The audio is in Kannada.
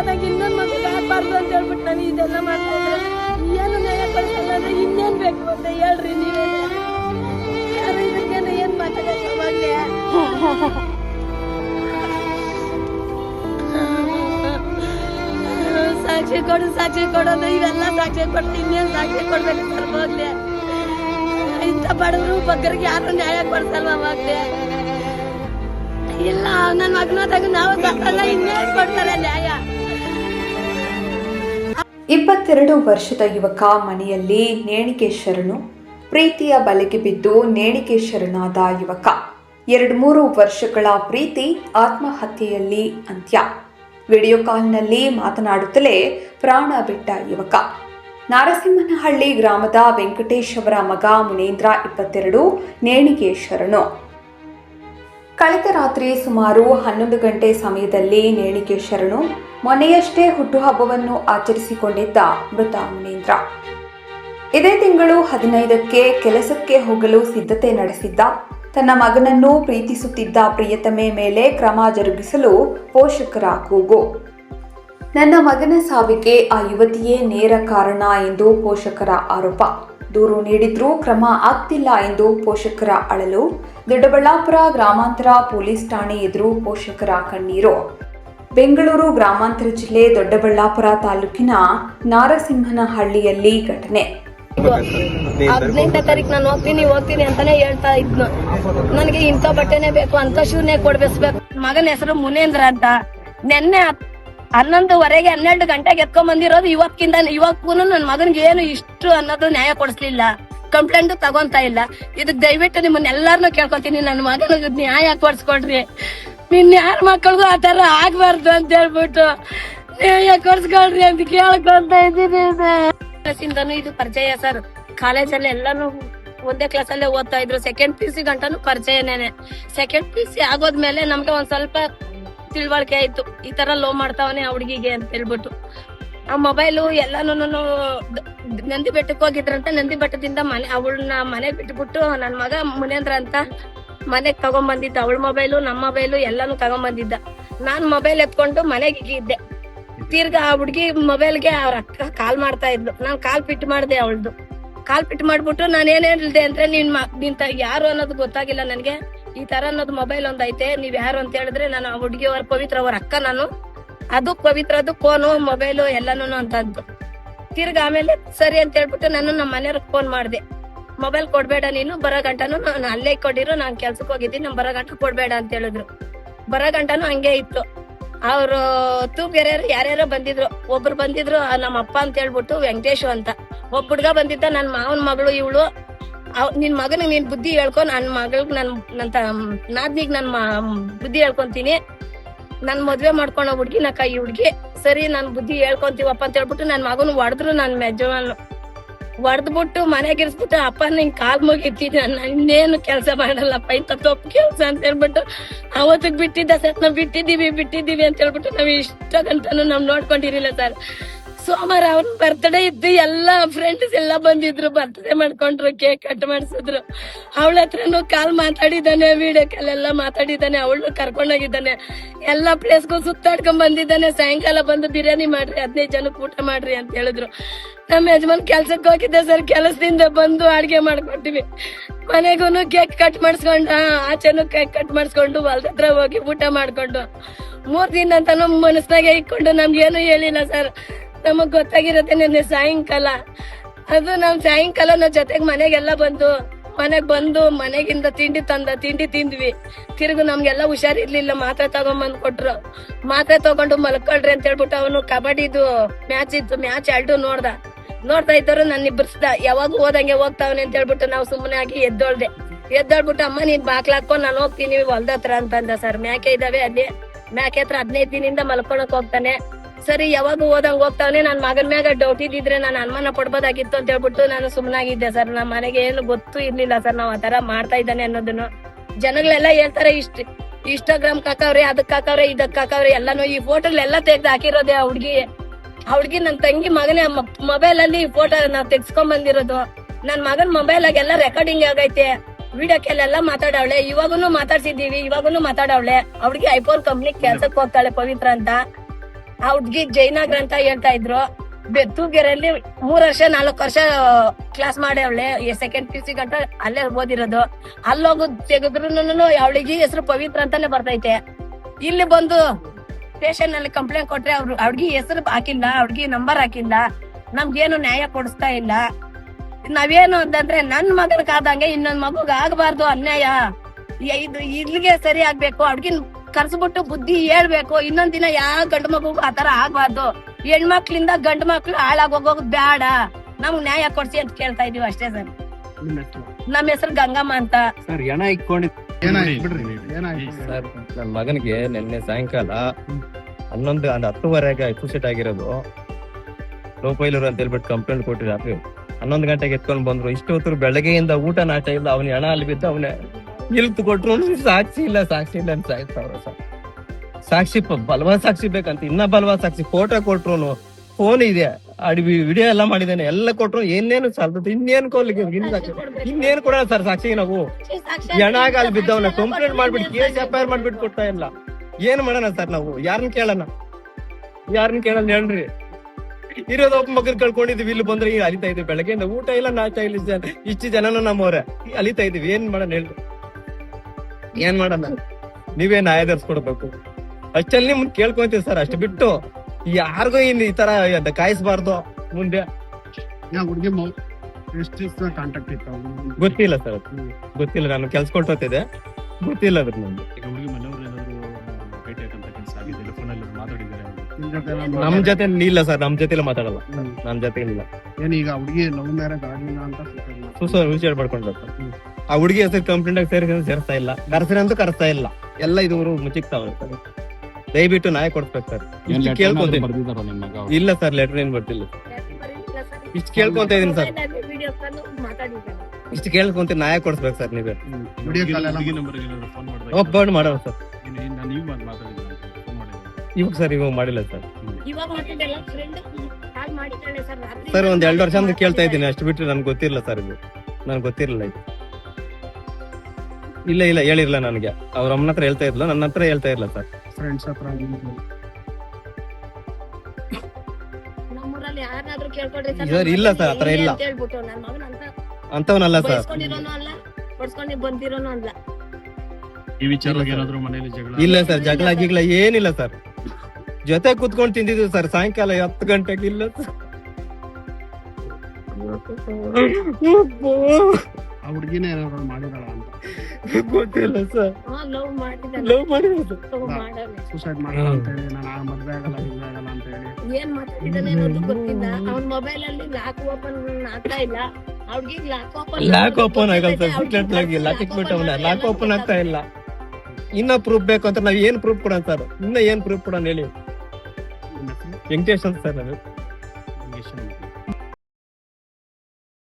ಆದಾಗ ಇನ್ನೊಂದು ಮಗುಗೆ ಆಗ್ಬಾರ್ದು ಅಂತ ಹೇಳ್ಬಿಟ್ಟು ನಾನು ಇದೆಲ್ಲ ಮಾಡ್ತಾ ಇದ್ರೆ ಏನು ನ್ಯಾಯ ಇನ್ನೇನ್ ಬೇಕು ಅಂತ ಹೇಳ್ರಿ ನೀವೇ. ಯಾರು ಇದಕ್ಕೇನು ಏನ್ ಮಾತಾಡಕ್ಕಾಗ್ಲಿ ಸಾಕ್ಷಿ ಕೊಡು ಸಾಕ್ಷಿ ಕೊಡೋದು ಇವೆಲ್ಲ ಸಾಕ್ಷಿ ಕೊಡ್ತೀನಿ ಇನ್ನೇನ್ ಸಾಕ್ಷಿ ಕೊಡ್ಬೇಕು ಸರ್ವಾಗ್ಲೇ ಇಂಥ ಬಡವರು ಬಗ್ಗರಿಗೆ ಯಾರು ನ್ಯಾಯ ಕೊಡ್ಸಲ್ವ ಅವಾಗ್ಲೇ ಇಲ್ಲ, ನನ್ನ ಮಗನ ತಗ ನಾವು ತಪ್ಪಲ್ಲ ಇನ್ನೇನ್ ಕೊಡ್ತಾರೆ ನ್ಯಾಯ? ಇಪ್ಪತ್ತೆರಡು ವರ್ಷದ ಯುವಕ ಮನೆಯಲ್ಲಿ ನೇಣಿಗೆ ಪ್ರೀತಿಯ ಬಲೆಗೆ ಬಿದ್ದು ನೇಣಿಗೆ ಯುವಕ. ಎರಡು ಮೂರು ವರ್ಷಗಳ ಪ್ರೀತಿ, ಆತ್ಮಹತ್ಯೆಯಲ್ಲಿ ಅಂತ್ಯ. ವಿಡಿಯೋ ಕಾಲ್ನಲ್ಲಿ ಮಾತನಾಡುತ್ತಲೇ ಪ್ರಾಣ ಬಿಟ್ಟ ಯುವಕ. ನಾರಸಿಂಹನಹಳ್ಳಿ ಗ್ರಾಮದ ವೆಂಕಟೇಶ್ ಅವರ ಮಗ ಮುನೇಂದ್ರ ಇಪ್ಪತ್ತೆರಡು ನೇಣಿಗೆ ಕಳೆದ ರಾತ್ರಿ ಸುಮಾರು ಹನ್ನೊಂದು ಗಂಟೆ ಸಮಯದಲ್ಲಿ ನೇಣಿಗೆ ಶರಣು ಮೊನ್ನೆಯಷ್ಟೇ ಹುಟ್ಟುಹಬ್ಬವನ್ನು ಆಚರಿಸಿಕೊಂಡಿದ್ದ ಮೃತ ಮುನೇಂದ್ರ. ಇದೇ ತಿಂಗಳು ಹದಿನೈದಕ್ಕೆ ಕೆಲಸಕ್ಕೆ ಹೋಗಲು ಸಿದ್ಧತೆ ನಡೆಸಿದ್ದ, ತನ್ನ ಮಗನನ್ನು ಪ್ರೀತಿಸುತ್ತಿದ್ದ ಪ್ರಿಯತಮೆ ಮೇಲೆ ಕ್ರಮ ಜರುಗಿಸಲು ಪೋಷಕರ ಕೂಗು. ನನ್ನ ಮಗನ ಸಾವಿಗೆ ಆ ಯುವತಿಯೇ ನೇರ ಕಾರಣ ಎಂದು ಪೋಷಕರ ಆರೋಪ. ದೂರು ನೀಡಿದ್ರೂ ಕ್ರಮ ಆಗ್ತಿಲ್ಲ ಎಂದು ಪೋಷಕರ ಅಳಲು ದೊಡ್ಡಬಳ್ಳಾಪುರ ಗ್ರಾಮಾಂತರ ಪೊಲೀಸ್ ಠಾಣೆ ಎದುರು ಪೋಷಕರ ಕಣ್ಣೀರು. ಬೆಂಗಳೂರು ಗ್ರಾಮಾಂತರ ಜಿಲ್ಲೆ ದೊಡ್ಡಬಳ್ಳಾಪುರ ತಾಲೂಕಿನ ನಾರಸಿಂಹನಹಳ್ಳಿಯಲ್ಲಿ ಘಟನೆ. ಹದಿನೆಂಟನೇ ತಾರೀಕು ನಾನು ಹೋಗ್ತೀನಿ ಹೋಗ್ತೀನಿ ಅಂತಾನೆ ಹೇಳ್ತಾ ಇದ್ನು. ನನಗೆ ಇಂಥ ಬಟ್ಟೆನೆ ಬೇಕು ಅಂತ ಶೂನ್ಯ ಕೊಡ್ಬೇಕು ಮಗನ ಹೆಸರು ಮುನೇಂದ್ರ ಅಂತ. ನೆನ್ನೆ ಹನ್ನೊಂದುವರೆಗೆ ಹನ್ನೆರಡು ಗಂಟೆಗೆ ಎತ್ಕೊಂಡ್ ಬಂದಿರೋದು ಇವತ್ತಿಂದ ಇವಕ್ಕೂ ನನ್ನ ಮಗನ್ಗೆ ಏನು ಇಷ್ಟು ಅನ್ನೋದು ನ್ಯಾಯ ಕೊಡಿಸ್ಲಿಲ್ಲ. ಕಂಪ್ಲೇಂಟ್ ತಗೊಂತಾ ಇಲ್ಲ. ಇದಕ್ ದಯವಿಟ್ಟು ನಿಮ್ಮನ್ನ ಎಲ್ಲಾರನು ಕೇಳ್ಕೊತೀನಿ. ನನ್ನ ಮಗನಿಗೆ ನ್ಯಾಯ ಕೊಡ್ಸ್ಕೊಡ್ರಿ. ನಿನ್ ಯಾರ ಮಕ್ಕಳಿಗೂ ಆ ತರ ಆಗ್ಬಾರ್ದು ಅಂತ ಹೇಳ್ಬಿಟ್ಟು ನ್ಯಾಯ ಕೊಡ್ಸ್ಕೊಳ್ರಿ ಅಂತ ಕೇಳ್ಕೊಂತ ಇದ್ದೀನಿ ಕ್ಲಾಸಿಂದನು ಇದು ಪರಿಚಯ ಸರ್. ಕಾಲೇಜಲ್ಲಿ ಎಲ್ಲಾನು ಒಂದೇ ಕ್ಲಾಸ್ ಅಲ್ಲೇ ಓದ್ತಾ ಇದ್ರು. ಸೆಕೆಂಡ್ ಪಿ ಸಿ ಗಂಟನು ಪರಿಚಯನೇನೆ. ಸೆಕೆಂಡ್ ಪಿ ಸಿ ಆಗೋದ್ಮೇಲೆ ನಮ್ಗೆ ಒಂದ್ ಸ್ವಲ್ಪ ತಿಳುವಳಿಕೆ ಆಯ್ತು. ಈ ತರ ಲೋ ಮಾಡ್ತಾವನೆ ಆ ಹುಡುಗಿಗೆ ಅಂತ ಹೇಳ್ಬಿಟ್ಟು. ಆ ಮೊಬೈಲು ಎಲ್ಲಾನು ನಂದಿ ಬೆಟ್ಟಕ್ಕೆ ಹೋಗಿದ್ರಂತ ನಂದಿ ಬೆಟ್ಟದಿಂದ ಮನೆ, ಅವಳನ್ನ ಮನೆ ಬಿಟ್ಬಿಟ್ಟು ನನ್ ಮಗ ಮುನೇಂದ್ರ ಅಂತ ಮನೆಗ್ ತಗೊಂಡ್ಬಂದಿದ್ದ ಅವಳ ಮೊಬೈಲು ನಮ್ಮ ಮೊಬೈಲು ಎಲ್ಲಾನು ತಗೊಂಡ್ಬಂದಿದ್ದ ನಾನ್ ಮೊಬೈಲ್ ಎತ್ಕೊಂಡು ಮನೆಗೆ ಇದ್ದೆ ತಿರ್ಗಾ ಆ ಹುಡ್ಗಿ ಮೊಬೈಲ್ಗೆ ಅವ್ರ ಅಕ್ಕ ಕಾಲ್ ಮಾಡ್ತಾ ಇದ್ಲು. ನಾನ್ ಕಾಲ್ ಪಿಟ್ ಮಾಡ್ದೆ ಅವಳ್ದು. ಕಾಲ್ ಪಿಟ್ ಮಾಡ್ಬಿಟ್ಟು ನಾನು ಏನ್ ಹೇಳ್ದೆ ಅಂದ್ರೆ ನಿನ್ ಮ- ನಿನ್ ತ- ಯಾರು ಅನ್ನೋದು ಗೊತ್ತಾಗಿಲ್ಲ ನನ್ಗೆ. ಈ ತರ ಅನ್ನೋದು ಮೊಬೈಲ್ ಒಂದೈತೆ ನೀವ್ ಯಾರು ಅಂತ ಹೇಳಿದ್ರೆ ನಾನು ಹುಡ್ಗಿ ಅವ್ರ ಪವಿತ್ರ ಅವ್ರ ಅಕ್ಕ ನಾನು. ಅದು ಪವಿತ್ರದು ಫೋನು ಮೊಬೈಲು ಎಲ್ಲಾನು ಅಂತದ್ದು. ತಿರ್ಗ ಆಮೇಲೆ ಸರಿ ಅಂತ ಹೇಳ್ಬಿಟ್ಟು ನಾನು ನಮ್ಮ ಮನೆಯವ್ರಿಗೆ ಫೋನ್ ಮಾಡಿದೆ. ಮೊಬೈಲ್ ಕೊಡ್ಬೇಡ ನೀನು, ಬರೋ ಗಂಟನು ನಾನು ಅಲ್ಲೇ ಕೊಟ್ಟಿರು ನಾನು ಕೆಲ್ಸಕ್ಕೆ ಹೋಗಿದ್ದೀನಿ ನಾನು ಬರೋ ಗಂಟ ಕೊಡ್ಬೇಡ ಅಂತ ಹೇಳಿದ್ರು. ಬರೋ ಗಂಟನು ಹಂಗೆ ಇತ್ತು. ಅವ್ರು ತೂಗೆರೆಯರು ಯಾರ್ಯಾರೋ ಬಂದಿದ್ರು. ಒಬ್ರು ಬಂದಿದ್ರು ನಮ್ಮ ಅಪ್ಪ ಅಂತ ಹೇಳ್ಬಿಟ್ಟು ವೆಂಕಟೇಶು ಅಂತ. ಒಬ್ಬ ಹುಡ್ಗ ಬಂದಿದ್ದ ನನ್ನ ಮಾವನ ಮಗಳು ಇವಳು. ನಿನ್ ಮಗನಿಗೆ ನೀನ್ ಬುದ್ಧಿ ಹೇಳ್ಕೊ, ನನ್ ಮಗಳಿಗೆ ನನ್ ನನ್ ನಾದ್ನಿಗ್ ನನ್ ಬುದ್ಧಿ ಹೇಳ್ಕೊಂತೀನಿ. ನನ್ ಮದ್ವೆ ಮಾಡ್ಕೊಂಡ ಹುಡ್ಗಿ, ನಾ ಕೈ ಹುಡ್ಗಿ. ಸರಿ, ನನ್ ಬುದ್ಧಿ ಹೇಳ್ಕೊಂತೀವಪ್ಪ ಅಂತ ಹೇಳ್ಬಿಟ್ಟು ನನ್ ಮಗನ್ ಹೊಡೆದ್ರು ನನ್ ಮೆಜವನ್ ಹೊಡೆದ್ಬಿಟ್ಟು ಮನೆಗೆ ಇರಿಸ್ಬಿಟ್ಟು ಅಪ್ಪ ನಿಂಗ್ ಕಾಲ್ ನಾನು ಇನ್ನೇನು ಕೆಲಸ ಮಾಡಲ್ಲಪ್ಪ ಇಂತ ತಪ್ಪು ಕೆಲಸ ಅಂತ ಹೇಳ್ಬಿಟ್ಟು ಅವತ್ತಿಗೆ ಬಿಟ್ಟಿದ್ದ ಸರ್. ನಾವ್ ಬಿಟ್ಟಿದ್ದೀವಿ ಬಿಟ್ಟಿದ್ದೀವಿ ಅಂತ ಹೇಳ್ಬಿಟ್ಟು ನಾವ್ ಇಷ್ಟ ಗಂಟನು ನಾವ್ ನೋಡ್ಕೊಂಡಿರಿಲ್ಲ ಸರ್. ಸೋಮವಾರ ಅವ್ರ ಬರ್ತ್ಡೇ ಇದ್ದು ಎಲ್ಲಾ ಫ್ರೆಂಡ್ಸ್ ಎಲ್ಲ ಬಂದಿದ್ರು. ಬರ್ತ್ಡೇ ಮಾಡ್ಕೊಂಡ್ರು ಕೇಕ್ ಕಟ್ ಮಾಡಿಸಿದ್ರು. ಅವಳ ಹತ್ರನು ಕಾಲ್ ಮಾತಾಡಿದ್ದಾನೆ ವಿಡಿಯೋ ಕಾಲ್ ಎಲ್ಲ ಮಾತಾಡಿದ್ದಾನೆ ಅವಳು ಕರ್ಕೊಂಡೋಗಿದ್ದಾನೆ ಎಲ್ಲಾ ಪ್ಲೇಸ್ಗೂ ಸುತ್ತಾಡ್ಕೊಂಡ್ ಬಂದಿದ್ದಾನೆ. ಸಾಯಂಕಾಲ ಬಂದು ಬಿರಿಯಾನಿ ಮಾಡ್ರಿ, ಹದಿನೈದು ಜನಕ್ಕೆ ಊಟ ಮಾಡ್ರಿ ಅಂತ ಹೇಳಿದ್ರು. ನಮ್ಮ ಯಜಮಾನ್ ಕೆಲ್ಸಕ್ಕೆ ಹೋಗಿದ್ದೆ ಸರ್ ಕೆಲಸದಿಂದ ಬಂದು ಅಡ್ಗೆ ಮಾಡ್ಕೊಟ್ಟಿವಿ ಮನೆಗೂನು ಕೇಕ್ ಕಟ್ ಮಾಡಿಸ್ಕೊಂಡು ಆಚೆನು ಕೇಕ್ ಕಟ್ ಮಾಡಿಸ್ಕೊಂಡು ಹೊಲ್ದ ಹತ್ರ ಹೋಗಿ ಊಟ ಮಾಡ್ಕೊಂಡು. ಮೂರ್ ದಿನ ಅಂತಾನು ಮನಸ್ನಾಗೆ ಇಟ್ಕೊಂಡು ನಮ್ಗೇನು ಹೇಳಿಲ್ಲ ಸರ್ ನಮಗ್ ಗೊತ್ತಾಗಿರತ್ತೆ ನಿನ್ನೆ ಸಾಯಂಕಾಲ. ಅದು ನಮ್ ಸಾಯಂಕಾಲ ನಾವ್ ಜೊತೆಗ್ ಮನೆಗೆಲ್ಲ ಬಂದು, ಮನೆಗ್ ಬಂದು ಮನೆಗಿಂದ ತಿಂಡಿ ತಂದ, ತಿಂಡಿ ತಿಂದ್ವಿ. ತಿರುಗು ನಮ್ಗೆಲ್ಲ ಹುಷಾರಿರ್ಲಿಲ್ಲ, ಮಾತ್ರೆ ತಗೊಂಬಂದ್ ಕೊಟ್ರು. ಮಾತ್ರೆ ತಗೊಂಡು ಮಲ್ಕೊಳ್ರಿ ಅಂತ ಹೇಳ್ಬಿಟ್ಟು ಅವನು ಕಬಡ್ಡಿದು ಮ್ಯಾಚ್ ಇತ್ತು, ಮ್ಯಾಚ್ ಎರಡು ನೋಡ್ದ. ನೋಡ್ತಾ ಇದ್ದವ್ರು ನನ್ನ ಇಬ್ಬರ್ಸ್ದ ಯಾವಾಗ ಹೋದಂಗೆ ಹೋಗ್ತಾವನೆ ಅಂತ ಹೇಳ್ಬಿಟ್ಟು ನಾವು ಸುಮ್ಮನೆ ಆಗಿ ಎದ್ದೋಳ್ದೆ. ಎದ್ದೋಳ್ಬಿಟ್ಟು, ಅಮ್ಮ ನೀನ್ ಬಾಕ್ಲ ಹಾಕೊಂಡ್ ನಾನು ಹೋಗ್ತೀನಿ ಹೊಲ್ದ ಹತ್ರ ಅಂತಂದ ಸರ್. ಮ್ಯಾಕೆ ಇದಾವೆ ಅಲ್ಲಿ? ಮ್ಯಾಕೆ ಹತ್ರ ಹದಿನೈದು ದಿನದಿಂದ ಮಲ್ಕೊಳಕ್ ಹೋಗ್ತಾನೆ. ಸರಿ ಯಾವಾಗ ಹೋದಾಗ ಹೋಗ್ತಾವನೆ ನನ್ ಮಗನ ಮ್ಯಾಗ ಡೌಟ್ ಇದ್ದಿದ್ರೆ ನಾನು ಅನುಮಾನ ಪಡ್ಬೋದಾಗಿತ್ತು ಅಂತ ಹೇಳ್ಬಿಟ್ಟು ನಾನು ಸುಮ್ಮನಾಗಿದ್ದೆ ಸರ್ ನಮ್ಮ ಮನೆಗೆ ಏನು ಗೊತ್ತು ಇರ್ಲಿಲ್ಲ ಸರ್, ನಾವ್ ಆತರ ಮಾಡ್ತಾ ಇದ್ದಾನೆ ಅನ್ನೋದನ್ನು. ಜನಗಳೆಲ್ಲ ಹೇಳ್ತಾರೆ, ಇಷ್ಟ ಇನ್ಸ್ಟಾಗ್ರಾಮ್ ಕಾಕವ್ರೆ, ಅದಕ್ ಹಾಕವ್ರೆ ಇದಕ್ ಕಾಕವ್ರೆ, ಎಲ್ಲಾನು ಈ ಫೋಟೋ ಎಲ್ಲ ತೆಗ್ದು ಹಾಕಿರೋದೆ ಆ ಹುಡ್ಗಿ. ಆ ಹುಡ್ಗಿ ನನ್ ತಂಗಿ ಮಗನೇ ಮೊಬೈಲ್ ಅಲ್ಲಿ ಫೋಟೋ ನಾವ್ ತೆಗ್ಸ್ಕೊಂಡ್ ಬಂದಿರೋದು ನನ್ ಮಗನ್ ಮೊಬೈಲ್ ಆಗೆಲ್ಲ ರೆಕಾರ್ಡಿಂಗ್ ಆಗೈತೆ. ವಿಡಿಯೋ ವಿಡಿಯೋಕ್ಕೆಲ್ಲ ಮಾತಾಡವಳೆ. ಇವಾಗೂನು ಮಾತಾಡ್ಸಿದೀವಿ ಇವಾಗೂನು ಮಾತಾಡವಳೆ. ಅವ್ಳಿಗೆ ಐಫೋನ್ ಕಂಪ್ನಿ ಕೆಲ್ಸಕ್ ಹೋಗ್ತಾಳೆ ಪವಿತ್ರ ಅಂತ. ಆ ಹುಡ್ಗಿ ಜೈನಾಗ್ರ ಅಂತ ಹೇಳ್ತಾ ಇದ್ರು. ಬೆತ್ತೂಗೆರೆಯಲ್ಲಿ ಮೂರ್ ವರ್ಷ, ನಾಲ್ಕು ವರ್ಷ ಕ್ಲಾಸ್ ಮಾಡಿ ಮಾಡ್ಯಾವಳೆ ಸೆಕೆಂಡ್ ಪಿ ಸಿ ಗಂಟ ಅಲ್ಲೇ ಓದಿರೋದು. ಅಲ್ಲೋಗು ತೆಗೆದ್ರು ಅವಳಿಗೆ ಹೆಸರು ಪವಿತ್ರ ಅಂತಾನೆ ಬರ್ತೈತೆ. ಇಲ್ಲಿ ಬಂದು ಸ್ಟೇಷನ್ ಅಲ್ಲಿ ಕಂಪ್ಲೇಂಟ್ ಕೊಟ್ರೆ ಅವ್ರು ಅವ್ಳಿಗೆ ಹೆಸರು ಹಾಕಿಲ್ಲ ಅವ್ಳಿಗೆ ನಂಬರ್ ಹಾಕಿಲ್ಲ. ನಮ್ಗೇನು ನ್ಯಾಯ ಕೊಡಿಸ್ತಾ ಇಲ್ಲ. ನಾವೇನು ಅಂತಂದ್ರೆ ನನ್ ಮಗನಿಗಾದಂಗೆ ಇನ್ನೊಂದ್ ಮಗುಗ್ ಆಗಬಾರ್ದು ಅನ್ಯಾಯ. ಇದು ಇಲ್ಲಿಗೆ ಸರಿ ಆಗ್ಬೇಕು. ಅವ್ರಿಗೆ ಕರ್ಸ್ಬಿಟ್ಟು ಬುದ್ಧಿ ಹೇಳ್ಬೇಕು. ಇನ್ನೊಂದ್ ದಿನ ಯಾವ ಗಂಡು ಮಗುಗೂ ಆತರ ಆಗ್ಬಾರ್ದು. ಹೆಣ್ಮಕ್ಳಿಂದ ಗಂಡು ಮಕ್ಳು ಹಾಳಾಗ್ ಹೋಗೋದು ಬೇಡ ನಮ್ಗ್ ನ್ಯಾಯ ಕೊಡ್ಸಿ ಅಂತ ಕೇಳ್ತಾ ಇದೀವಿ ಅಷ್ಟೇ ಸರ್. ನಿಮ್ಮ ಹೆಸರು? ಗಂಗಮ್ಮ ಅಂತ. ಸರ್ ನನ್ ಇಟ್ಕೊಂಡಿದ್ ಏನಾಯ್ತು ಬಿಡ್ರಿ ಏನಾಯ್ತು? ಸರ್ ನನ್ನ ಮಗನಿಗೆ ನಿನ್ನೆ ಸಾಯಂಕಾಲ ಹನ್ನೊಂದು ಒಂದು ಹತ್ತುವರೆಗೆ ಎಕ್ಸಿಟ್ ಆಗಿರೋದು. ಲೋ ಪೈಲೂರು ಅಂತ ಹೇಳ್ಬಿಟ್ಟು ಕಂಪ್ಲೇಂಟ್ ಕೊಟ್ಟಿದ್ದಾರೆ. ಹನ್ನೊಂದು ಗಂಟೆಗೆ ಎತ್ಕೊಂಡ್ ಬಂದ್ರು. ಇಷ್ಟು ಹೊತ್ತು ಬೆಳಗ್ಗೆಯಿಂದ ಊಟ ನಾಟ ಇಲ್ಲ. ಅವನ ಹಣ ಅಲ್ಲಿ ಬಿದ್ದು ಅವನೇ ನಿಲ್ತು ಕೊಟ್ರು ಸಾಕ್ಷಿ ಇಲ್ಲ ಸಾಕ್ಷಿ ಇಲ್ಲ ಅಂತ ಸಾಯ್ತಾವ್ರ ಸರ್. ಸಾಕ್ಷಿ ಬಲವಾದ ಸಾಕ್ಷಿ ಬೇಕಂತ, ಇನ್ನ ಬಲವಾದ ಸಾಕ್ಷಿ ಫೋಟೋ ಕೊಟ್ರು ಫೋನ್ ಇದೆ, ಅಡಿ ವಿಡಿಯೋ ಎಲ್ಲ ಮಾಡಿದ್ದೇನೆ, ಎಲ್ಲ ಕೊಟ್ರು ಏನೇನು ಸಾಲದ ಇನ್ನೇನು ಕೊಡ್ಲಿಕ್ಕೆ ಇನ್ನೇನು ಕೊಡಲ್ಲ ಸರ್, ಸಾಕ್ಷಿ ನಾವು. ಹೆಣಾಗ ಅಲ್ಲಿ ಬಿದ್ದವನ ಕಂಪ್ಲೇಂಟ್ ಮಾಡ್ಬಿಟ್ಟು ಕೇಸ್ ಎಫ್ ಐ ಆರ್ ಮಾಡ್ಬಿಟ್ಟು ಕೊಡ್ತಾ ಇಲ್ಲ. ಏನ್ ಮಾಡೋಣ ಸರ್ ನಾವು? ಯಾರನ್ನ ಕೇಳೋಣ? ಯಾರನ್ನ ಕೇಳಲ್ಲ, ಹೇಳ್ರಿ. ಇರೋದು ಒಬ್ಬ ಮಗನ್ ಕಳ್ಕೊಂಡಿದೀವಿ ಇಲ್ಲಿ ಬಂದ್ರೆ ಈಗ ಅಲಿತಾ ಇದೀವಿ ಬೆಳಗ್ಗೆಯಿಂದ ಊಟ ಇಲ್ಲ ನಾಚ ಇಲ್ಲ, ಇಷ್ಟು ಜನನ ನಮ್ಮವ್ರೆ. ಅಲಿತಾ ಇದೀವಿ ಏನ್ ಮಾಡೋಣ, ಹೇಳ್ರಿ. ಏನ್ ಮಾಡೋಣ? ನೀವೇ ನ್ಯಾಯ ಧರ್ಸ್ಕೊಡ್ಬೇಕು. ಅಷ್ಟಲ್ಲಿ ನಿಮ್ ಕೇಳ್ಕೊಂತೀವಿ ಸರ್ ಅಷ್ಟು ಬಿಟ್ಟು ಯಾರಿಗೂ ಇನ್ ಈ ತರ ಅದ್ ಕಾಯಿಸ್ಬಾರ್ದು. ಮುಂದೆ ಹುಡುಗಿ ಎಷ್ಟು ಕಾಂಟ್ಯಾಕ್ಟ್ ಇತ್ತು ಗೊತ್ತಿಲ್ಲ ಸರ್ ಗೊತ್ತಿಲ್ಲ ನಾನು ಕೆಲ್ಸ ಕೊಟ್ಟೋತಿದೆ ಗೊತ್ತಿಲ್ಲ ಅದ್ರ ನಮ್ಗೆ ಈಗ ಹುಡುಗಿ ಮನೆಯವ್ರು ಏನಾದ್ರು ಭೇಟಿ ಆಗಂತ ಕೆಲಸ ಆಗಿದೆ ಫೋನಲ್ಲಿ ಮಾತಾಡಿದ್ದಾರೆ ನಿಮ್ ಜೊತೆ ಇಲ್ಲ ಸರ್ ನಮ್ ಜೊತೆ ಮಾತಾಡಲ್ಲ. ನಮ್ ಜೊತೆ ಇಲ್ಲ. ಏನ್ ಈಗ ಹುಡುಗಿ ಲವ್ ಮ್ಯಾರೇಜ್ ಆಗಿಲ್ಲ ಅಂತ ಸುತ್ತಲ್ಲ. ಸುಸ ವಿಚಾರ ಮಾಡ್ಕೊಂಡು ಆ ಹುಡುಗಿ ಹೆಸರು ಕಂಪ್ಲೇಂಟ್ ಆಗಿ ಸೇರ್ಕೊಂಡು ಸೇರ್ತಾ ಇಲ್ಲ. ಕರ್ಸಿರಂತೂ ಕರ್ತಾ ಇಲ್ಲ. ಎಲ್ಲ ಇದು ಮುಚ್ಚಿಕ್ತಾವ್ರೆ ಸರ್. ದಯವಿಟ್ಟು ನಾಯಿ ಕೊಡ್ಬೇಕು ಸರ್. ಇಷ್ಟು ಕೇಳ್ಕೊಂತೀನಿ? ಇಲ್ಲ ಸರ್ ಲೆಟರ್ ಏನ್ ಬರ್ತಿಲ್ಲ ಇಷ್ಟು ಕೇಳ್ಕೊಂತ ಇದೀನಿ ಸರ್. ಇಷ್ಟು ಕೇಳ್ಕೊಂತೀನಿ ನಾಯ ಕೊಡ್ಸ್ಬೇಕು ಸರ್ ನೀವೇ. ಒಬ್ಬ ಮಾಡೋಣ ಸರ್. ಇವಾಗ ಸರ್ ಇವಾಗ ಮಾಡಿಲ್ಲ ಸರ್. ಇವಾಗ ಮಾತಾಡಿಲ್ಲ ಫ್ರೆಂಡ್ ಕಾಲ್ ಮಾಡಿದ್ದಾಳೆ ಸರ್ ರಾತ್ರಿ ಸರ್ ಒಂದ್ ಎರಡು ವರ್ಷ ಅಂತ ಕೇಳ್ತಾ ಇದ್ದೀನಿ. ಅಷ್ಟು ಬಿಟ್ಟು ನನ್ಗೆ ಗೊತ್ತಿರಲ್ಲ ಸರ್ ಇದು. ನನ್ಗೆ ಗೊತ್ತಿರಲಿಲ್ಲ ಇದು. ಇಲ್ಲ ಇಲ್ಲ ಹೇಳಿರ್ಲ ನನಗೆ. ಅವ್ರ ಅಮ್ಮನ ಹತ್ರ ಹೇಳ್ತಾ ಇದ್ಲು ನನ್ನ ಹತ್ರ ಹೇಳ್ತಾ ಇರ್ಲ ಸರ್. ಫ್ರೆಂಡ್ಸ್ ಹತ್ರ ಆಗಿದ್ದು. ನಮ್ಮೂರಲ್ಲಿ ಯಾರನ್ನಾದ್ರೂ ಕೇಳ್ಕೊಡ್ರಿ ಸರ್. ಸರ್, ಇಲ್ಲ ಸರ್, ಆ ಥರ ಇಲ್ಲ. ಅಂತ ಹೇಳ್ಬಿಟ್ಟು ನನ್ನ ಮಗನ ಅಂತ ಅಂತವನಲ್ಲ ಸರ್. ಬಯಸ್ಕೊಂಡಿರೋನು ಅಲ್ಲ ಬಡ್ಸ್ಕೊಂಡು ಬಂದಿರೋನು ಅಲ್ಲ. ಈ ವಿಚಾರವಾಗಿ ಏನಾದ್ರು ಮನೆಯಲ್ಲಿ ಜಗಳ ಇಲ್ಲ ಸರ್ ಜಗಳ ಗಿಗಳ ಏನಿಲ್ಲ ಸರ್. ಜೊತೆ ಕುತ್ಕೊಂಡು ತಿಂದಿದ್ವಿ ಸರ್ ಸಾಯಂಕಾಲ ಹತ್ತು ಗಂಟೆಗೆ ಇಲ್ಲ ಸರ್. ಆ ಹುಡುಗಿನೇ ಏನಾದ್ರು ಮಾಡಿದಾಳ ಅಂತ. ಗೊತ್ತಿಲ್ಲ ಸರ್. ಲವ್ ಮಾಡಿದ್ದಾನೆ. ಲವ್ ಮಾಡಾನೆ ಸೂಸೈಡ್ ಮಾಡಲ್ಲ ಅಂತ ಹೇಳಿ ನಾನು ಆ ಮದ್ವೆ ಆಗಲ್ಲ ಇಲ್ಲ ಆಗಲ್ಲ ಅಂತ ಹೇಳಿ. ಏನ್ ಮಾತಾಡಿದಾನೆ ಅನ್ನೋದು ಗೊತ್ತಿಲ್ಲ. ಅವ್ನ ಮೊಬೈಲ್ ಅಲ್ಲಿ ಲಾಕ್ ಓಪನ್ ಆಗ್ತಾ ಇಲ್ಲ. ಅವ್ರಿಗೆ ಲಾಕ್ ಓಪನ್ ಲಾಕ್ ಓಪನ್ ಆಗಲ್ಲ sir. Secret lock lock open ಆಗ್ತಾ ಇಲ್ಲ. ಇನ್ನ ಪ್ರೂಫ್ ಬೇಕು ಅಂತ ನಾವ್ ಏನ್ ಪ್ರೂಫ್ ಕೊಡೋಣ ಸರ್? ಇನ್ನ ಏನ್ ಪ್ರೂಫ್ ಕೊಡೋಣ ಹೇಳಿ? ವೆಂಕಟೇಶ್ ಅಂತ ಸರ್ ನಾನು.